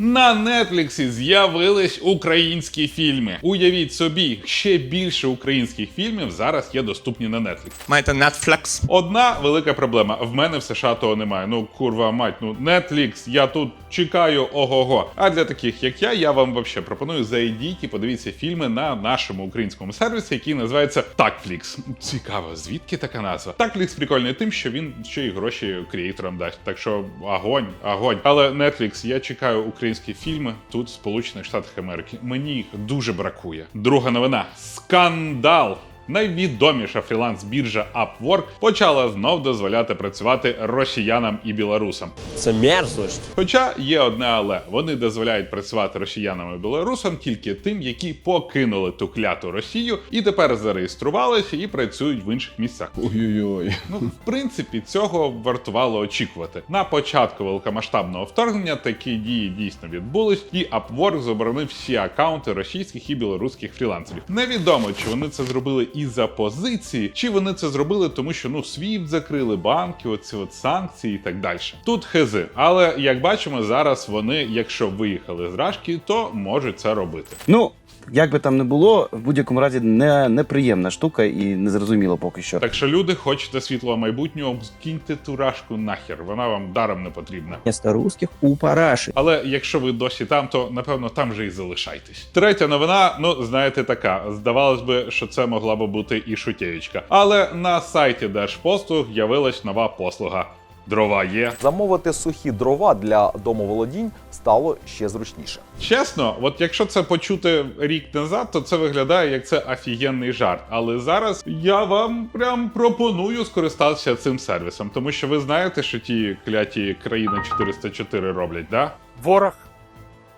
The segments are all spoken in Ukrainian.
На Нетфліксі з'явились українські фільми. Уявіть собі, ще більше українських фільмів зараз є доступні на Netflix. Маєте Netflix? Одна велика проблема: в мене в США того немає. Ну курва мать, ну Netflix, я тут чекаю ого-го. А для таких як я, я вам вообще пропоную зайдіть і подивіться фільми на нашому українському сервісі, який називається Такфлікс. Цікаво, звідки така назва? Такфлікс прикольний тим, що він ще й гроші креаторам дасть. Так що огонь, огонь. Але Netflix, я чекаю українські фільми тут, в Сполучених Штатах Америки. Мені їх дуже бракує. Друга новина: скандал. Найвідоміша фріланс-біржа Upwork почала знов дозволяти працювати росіянам і білорусам. Це мерзость. Хоча є одне але вони дозволяють працювати росіянам і білорусам тільки тим, які покинули ту кляту Росію і тепер зареєструвалися і працюють в інших місцях. Ой-ой-ой. Ну, в принципі, цього вартувало очікувати. На початку великомасштабного вторгнення такі дії дійсно відбулись, і Upwork заборонив всі акаунти російських і білоруських фрілансерів. Невідомо, чи вони це зробили із-за позиції, чи вони це зробили, тому що ну SWIFT закрили банки, оці от санкції і так далі. Тут хизи, але як бачимо, зараз вони, якщо виїхали з Рашки, то можуть це робити. Ну, як би там не було, в будь-якому разі не, неприємна штука і незрозуміло поки що. Так що люди хочете світлого майбутнього, скиньте ту рашку нахер, вона вам даром не потрібна. Вместо русских у параши. Але якщо ви досі там, то напевно там же і залишайтесь. Третя новина, ну знаєте, така. Здавалось би, що це могла би бути і шутєючка. Але на сайті Держпослуг з'явилась нова послуга. Дрова є. Замовити сухі дрова для домоволодінь стало ще зручніше. Чесно, от якщо це почути рік назад, то це виглядає як це офігенний жарт. Але зараз я вам прям пропоную скористатися цим сервісом, тому що ви знаєте, що ті кляті країни 404 роблять, да? Ворог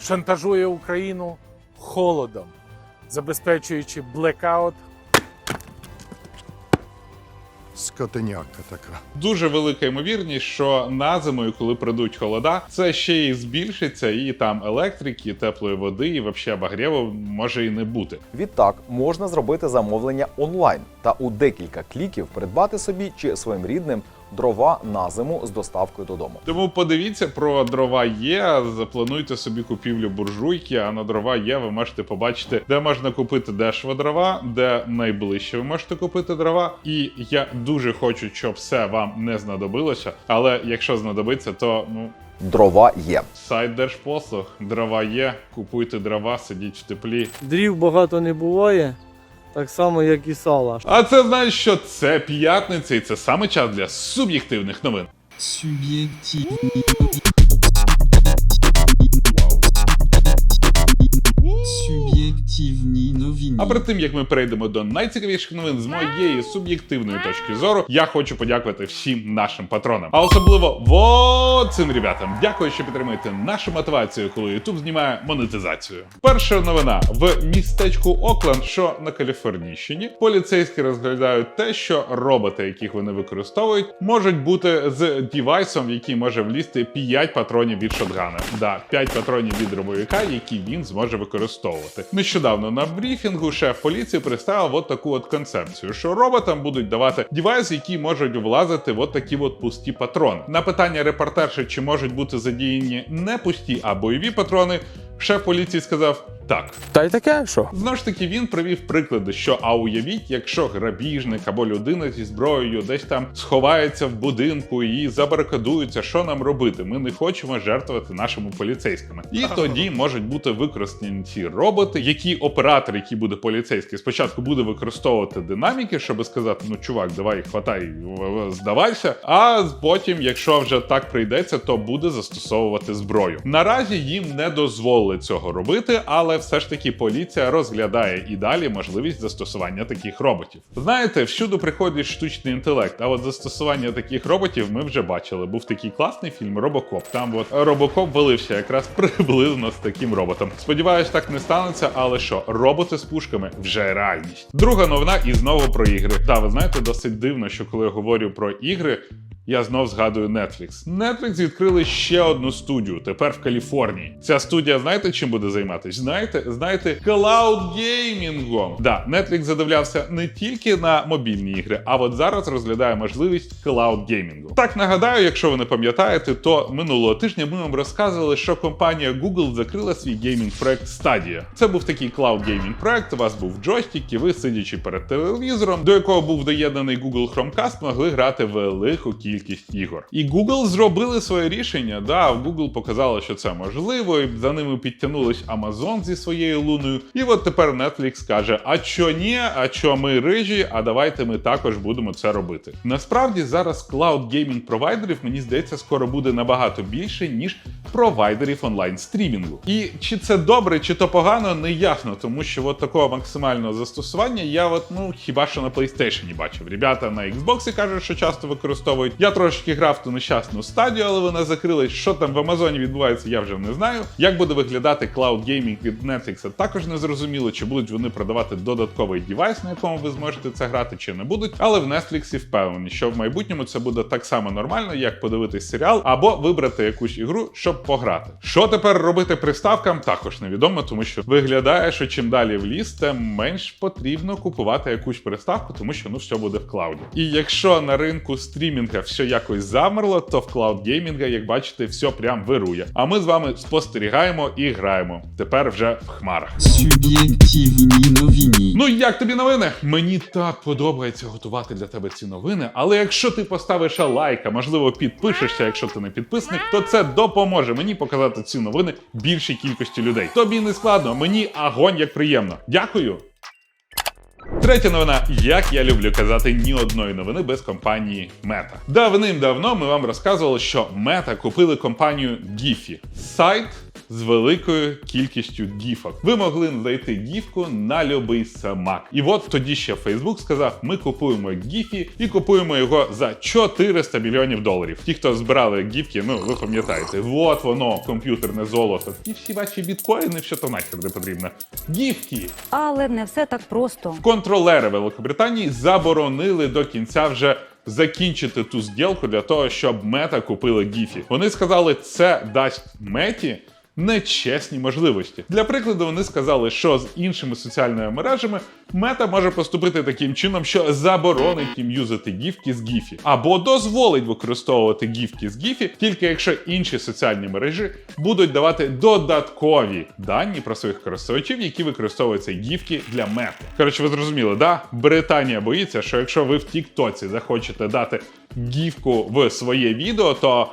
шантажує Україну холодом, забезпечуючи блекаут Скотиняка така. Дуже велика ймовірність, що на зимою, коли прийдуть холода, це ще й збільшиться, і там електрики, теплої води, і взагалі обогріву може і не бути. Відтак можна зробити замовлення онлайн та у декілька кліків придбати собі чи своїм рідним дрова на зиму з доставкою додому. Тому подивіться про дрова є. Заплануйте собі купівлю буржуйки. А на дрова є. Ви можете побачити, де можна купити дешево дрова, де найближче ви можете купити дрова. І я дуже хочу, щоб все вам не знадобилося. Але якщо знадобиться, то ну. Дрова є. Сайт Держпослуг, дрова є, купуйте дрова, сидіть в теплі. Дрів багато не буває, так само, як і сала. А це значить, що це п'ятниця, і це саме час для суб'єктивних новин. Суб'єктивні А перед тим як ми перейдемо до найцікавіших новин з моєї суб'єктивної точки зору, я хочу подякувати всім нашим патронам, а особливо вот цим ребятам. Дякую, що підтримуєте нашу мотивацію, коли YouTube знімає монетизацію. Перша новина в містечку Окленд, що на Каліфорнійщині, поліцейські розглядають те, що роботи, яких вони використовують, можуть бути з дівайсом, в який може влізти 5 патронів від шотгана. Да, 5 патронів від дробовика, які він зможе використовувати. Нещодавно на брифінгу шеф поліції представив от таку от концепцію, що роботам будуть давати дівайс, які можуть влазити в от такі от пусті патрони. На питання репортерші, чи можуть бути задіяні не пусті, а бойові патрони, шеф поліції сказав. Так, Та й таке, що? Знову ж таки, він привів приклади, що а уявіть, якщо грабіжник або людина зі зброєю десь там сховається в будинку і забарикадується, що нам робити? Ми не хочемо жертвувати нашими поліцейськими. І тоді можуть бути використані ці роботи, які оператор, який буде поліцейський, спочатку буде використовувати динаміки, щоб сказати: ну чувак, давай хватай, здавайся. А потім, якщо вже так прийдеться, то буде застосовувати зброю. Наразі їм не дозволили цього робити, але все ж таки поліція розглядає і далі можливість застосування таких роботів. Знаєте, всюди приходить штучний інтелект, а от застосування таких роботів ми вже бачили. Був такий класний фільм Робокоп. Там от Робокоп валився якраз приблизно з таким роботом. Сподіваюсь, так не станеться, але що, роботи з пушками вже реальність. Друга новина і знову про ігри. Та ви знаєте, досить дивно, що коли я говорю про ігри. Я знов згадую Netflix. Netflix відкрили ще одну студію, тепер в Каліфорнії. Ця студія, знаєте, чим буде займатися? Знаєте, знаєте, клауд-геймінгом. Да, Netflix задивлявся не тільки на мобільні ігри, а от зараз розглядає можливість клауд-геймінгу. Так нагадаю, якщо ви не пам'ятаєте, то минулого тижня ми вам розказували, що компанія Google закрила свій геймінг-проект Stadia. Це був такий клауд-геймінг проект. У вас був джойстик, і ви, сидячи перед телевізором, до якого був доєднаний Google Chromecast, могли грати велику кількість ігор. І Google зробили своє рішення. Да, Google показало, що це можливо, і за ними підтягнулись Amazon зі своєю луною. І от тепер Netflix каже: а чо ні, а чо ми рижі, а давайте ми також будемо це робити. Насправді зараз клауд геймінг провайдерів, мені здається, скоро буде набагато більше, ніж провайдерів онлайн стрімінгу. І чи це добре, чи то погано, не ясно, тому що от такого максимального застосування я от ну хіба що на PlayStation бачив. Ребята на Xbox кажуть, що часто використовують. Я трошки грав ту нещасну стадію, але вона закрилась. Що там в Амазоні відбувається, я вже не знаю. Як буде виглядати клауд геймінг від Netflix, також не зрозуміло, чи будуть вони продавати додатковий девайс, на якому ви зможете це грати, чи не будуть. Але в Netflix впевнені, що в майбутньому це буде так само нормально, як подивитись серіал, або вибрати якусь ігру, щоб пограти. Що тепер робити приставкам, також невідомо, тому що виглядає, що чим далі в ліс, тим менш потрібно купувати якусь приставку, тому що ну все буде в клауді. І якщо на ринку стрімінга все якось замерло, то в клауд геймінга, як бачите, все прям вирує. А ми з вами спостерігаємо і граємо. Тепер вже в хмарах. Суб'єктивні новини. Ну як тобі новини? Мені так подобається готувати для тебе ці новини. Але якщо ти поставиш лайк, а можливо підпишешся, якщо ти не підписник, то це допоможе мені показати ці новини більшій кількості людей. Тобі не складно, мені агонь як приємно. Дякую. Третя новина, як я люблю казати, ні одної новини без компанії Мета. Давним-давно ми вам розказували, що Мета купили компанію Giphy. сайт з великою кількістю гіфок. Ви могли знайти гіфку на любий смак. І от тоді ще Facebook сказав: ми купуємо гіфі і купуємо його за 400 мільйонів доларів. Ті, хто збирали гіфки, ну ви пам'ятаєте, от воно, комп'ютерне золото. І всі ваші біткоїни, що то нахер не потрібно. Гіфки. Але не все так просто. Контролери Великобританії заборонили до кінця вже. Закінчити ту зділку для того, щоб мета купила Гіфі. Вони сказали, це дасть меті нечесні можливості. Для прикладу, вони сказали, що з іншими соціальними мережами мета може поступити таким чином, що заборонить їм юзати гіфки з Гіфі, або дозволить використовувати гіфки з Гіфі, тільки якщо інші соціальні мережі будуть давати додаткові дані про своїх користувачів, які використовують ці гіфки для мети. Коротше, ви зрозуміли, да? Британія боїться, що якщо ви в Тіктоці захочете дати гіфку в своє відео, то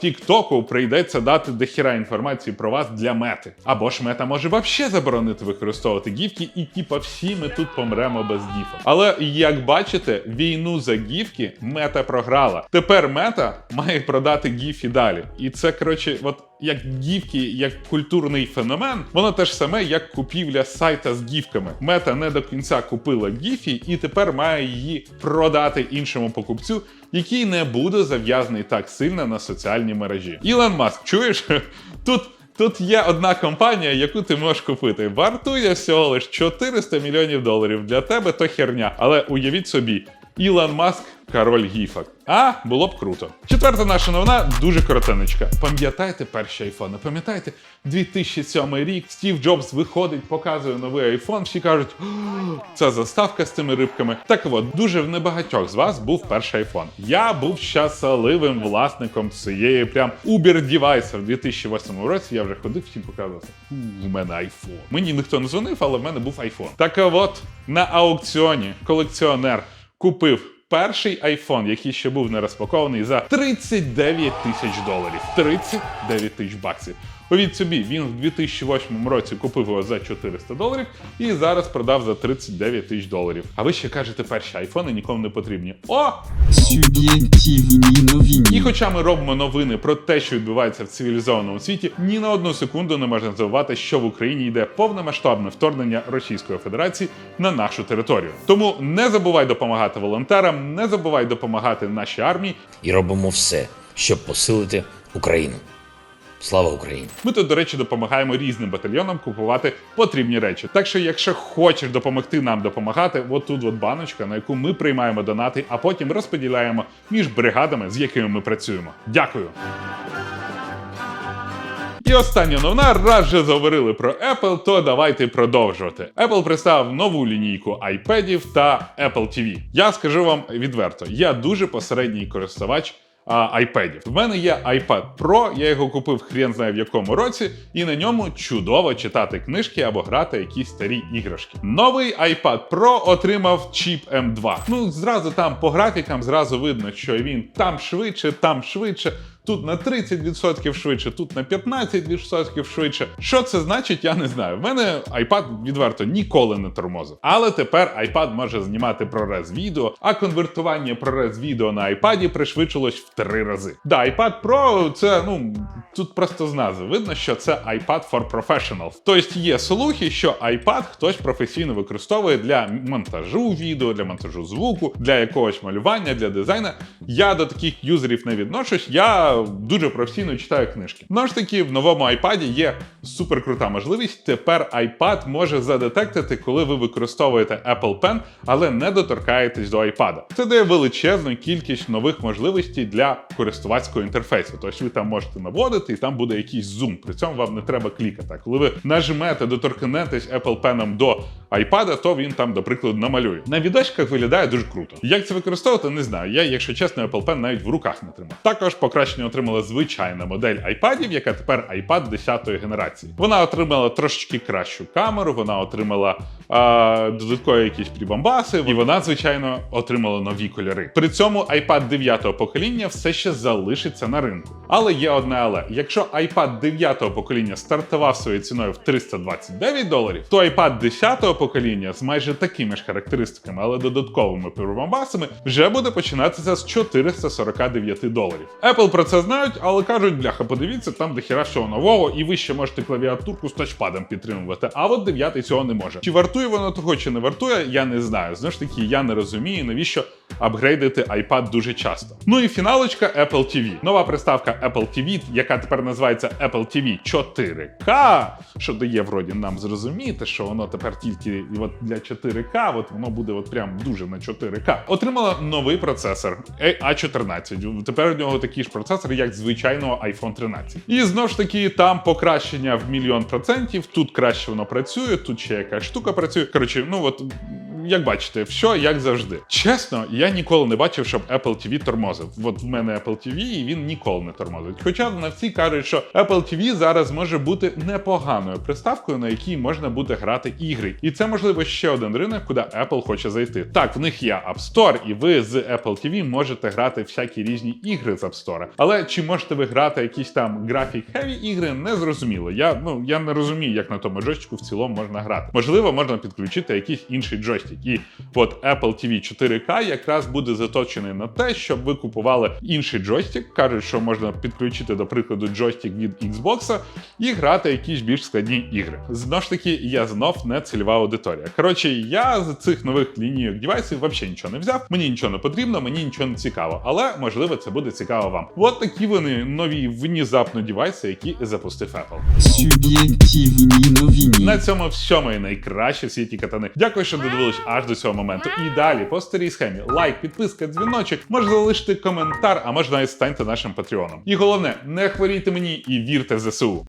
Тіктоку прийдеться дати дохіра інформації про вас для мети. Або ж мета може вообще заборонити використовувати гіфки, і типа всі ми тут помремо без гіфок. Але як бачите, війну за гіфки мета програла. Тепер мета має продати гіфі далі. І це коротше, от як гіфки, як культурний феномен, воно те ж саме, як купівля сайта з гіфками. Мета не до кінця купила гіфі і тепер має її продати іншому покупцю, який не буде зав'язаний так сильно на соціальні мережі. Ілон Маск, чуєш? Тут. Тут є одна компанія, яку ти можеш купити. Вартує всього лиш 400 мільйонів доларів. Для тебе то херня. Але уявіть собі, Ілон Маск король гіфок. А було б круто. Четверта наша новина дуже коротенечка. Пам'ятаєте перші айфони? Пам'ятаєте, 2007 рік Стів Джобс виходить, показує новий айфон. Всі кажуть, «О, це заставка з цими рибками. Так от, дуже в небагатьох з вас був перший айфон. Я був щасливим власником цієї прям Uber девайса в 2008 році. Я вже ходив, всім показував. «У, У мене айфон. Мені ніхто не дзвонив, але в мене був айфон. Так от на аукціоні колекціонер купив. Перший айфон, який ще був не розпакований, за 39 тисяч доларів. 39 тисяч баксів. Уявіть собі, він в 2008 році купив його за 400 доларів і зараз продав за 39 тисяч доларів. А ви ще кажете, перші айфони нікому не потрібні. О! Суб'єктивні новини. І хоча ми робимо новини про те, що відбувається в цивілізованому світі, ні на одну секунду не можна забувати, що в Україні йде повномасштабне вторгнення Російської Федерації на нашу територію. Тому не забувай допомагати волонтерам, не забувай допомагати нашій армії. і робимо все, щоб посилити Україну. Слава Україні! Ми тут, до речі, допомагаємо різним батальйонам купувати потрібні речі. Так що, якщо хочеш допомогти нам допомагати, от тут от баночка, на яку ми приймаємо донати, а потім розподіляємо між бригадами, з якими ми працюємо. Дякую. І остання новина, раз вже заговорили про Apple, то давайте продовжувати. Apple представив нову лінійку iPadів та Apple TV. Я скажу вам відверто, я дуже посередній користувач а, iPadів. В мене є iPad Pro, я його купив хрен знає в якому році, і на ньому чудово читати книжки або грати якісь старі іграшки. Новий iPad Pro отримав чіп M2. Ну, зразу там по графікам зразу видно, що він там швидше, там швидше. Тут на 30% швидше, тут на 15% швидше. Що це значить, я не знаю. В мене iPad відверто ніколи не тормозив. Але тепер iPad може знімати ProRes відео, а конвертування ProRes відео на iPad пришвидшилось в три рази. Да, iPad Pro це ну тут просто з назви видно, що це iPad for Professionals. Тобто є слухи, що iPad хтось професійно використовує для монтажу відео, для монтажу звуку, для якогось малювання, для дизайну. Я до таких юзерів не відношусь. Я дуже професійно читаю книжки. Ну ж таки, в новому iPad є суперкрута можливість. Тепер iPad може задетектити, коли ви використовуєте Apple Pen, але не доторкаєтесь до iPad. Це дає величезну кількість нових можливостей для користувацького інтерфейсу. Тобто ви там можете наводити, і там буде якийсь зум. При цьому вам не треба клікати. Коли ви нажмете, доторкнетесь Apple Pen до iPad, то він там, до прикладу, намалює. На відосиках виглядає дуже круто. Як це використовувати, не знаю. Я, якщо чесно, Apple Pen навіть в руках не тримав. Також покращення отримала звичайна модель iPadів, яка тепер iPad 10-ї генерації. Вона отримала трошечки кращу камеру, вона отримала а, додаткові якісь прибамбаси, і вона, звичайно, отримала нові кольори. При цьому iPad 9-го покоління все ще залишиться на ринку. Але є одне але: якщо iPad 9-го покоління стартував своєю ціною в 329 доларів, то iPad 10-го покоління з майже такими ж характеристиками, але додатковими прибамбасами, вже буде починатися з 449 доларів. Apple про це знають, але кажуть, бляха, подивіться, там дохіра всього нового, і ви ще можете клавіатурку з тачпадом підтримувати. А от 9 цього не може. Чи вартує воно того, чи не вартує, я не знаю. Знову ж таки, я не розумію, навіщо апгрейдити iPad дуже часто. Ну і фіналочка Apple TV. Нова приставка Apple TV, яка тепер називається Apple TV 4K, що дає вроді нам зрозуміти, що воно тепер тільки от для 4К, от воно буде от прям дуже на 4К. Отримала новий процесор A14. Тепер у нього такий ж процесор, як звичайного iPhone 13. І знову ж таки, там покращення в мільйон процентів. Тут краще воно працює, тут ще якась штука працює. Коротше, ну от як бачите, все як завжди. Чесно, я ніколи не бачив, щоб Apple TV тормозив. От в мене Apple TV, і він ніколи не тормозить. Хоча на всі кажуть, що Apple TV зараз може бути непоганою приставкою, на якій можна буде грати ігри. І це можливо ще один ринок, куди Apple хоче зайти. Так, в них є App Store, і ви з Apple TV можете грати всякі різні ігри з App Store. Але чи можете ви грати якісь там графік хеві ігри, не зрозуміло. Я ну я не розумію, як на тому джойстику в цілому можна грати. Можливо, можна підключити якийсь інший джойстик. І от Apple TV 4K якраз буде заточений на те, щоб ви купували інший джойстик. Кажуть, що можна підключити, до прикладу, джойстик від Xbox і грати якісь більш складні ігри. Знову ж таки, я знов не цільова аудиторія. Коротше, я з цих нових лінійок девайсів взагалі нічого не взяв. Мені нічого не потрібно, мені нічого не цікаво. Але можливо це буде цікаво вам. От такі вони нові внезапно девайси, які запустив Apple. Суб'єктивні новини. На цьому все мої найкращі в світі катани. Дякую, що додивились аж до цього моменту. І далі по старій схемі лайк, підписка, дзвіночок. Можна залишити коментар, а можна навіть станьте нашим патреоном. І головне, не хворійте мені і вірте ЗСУ.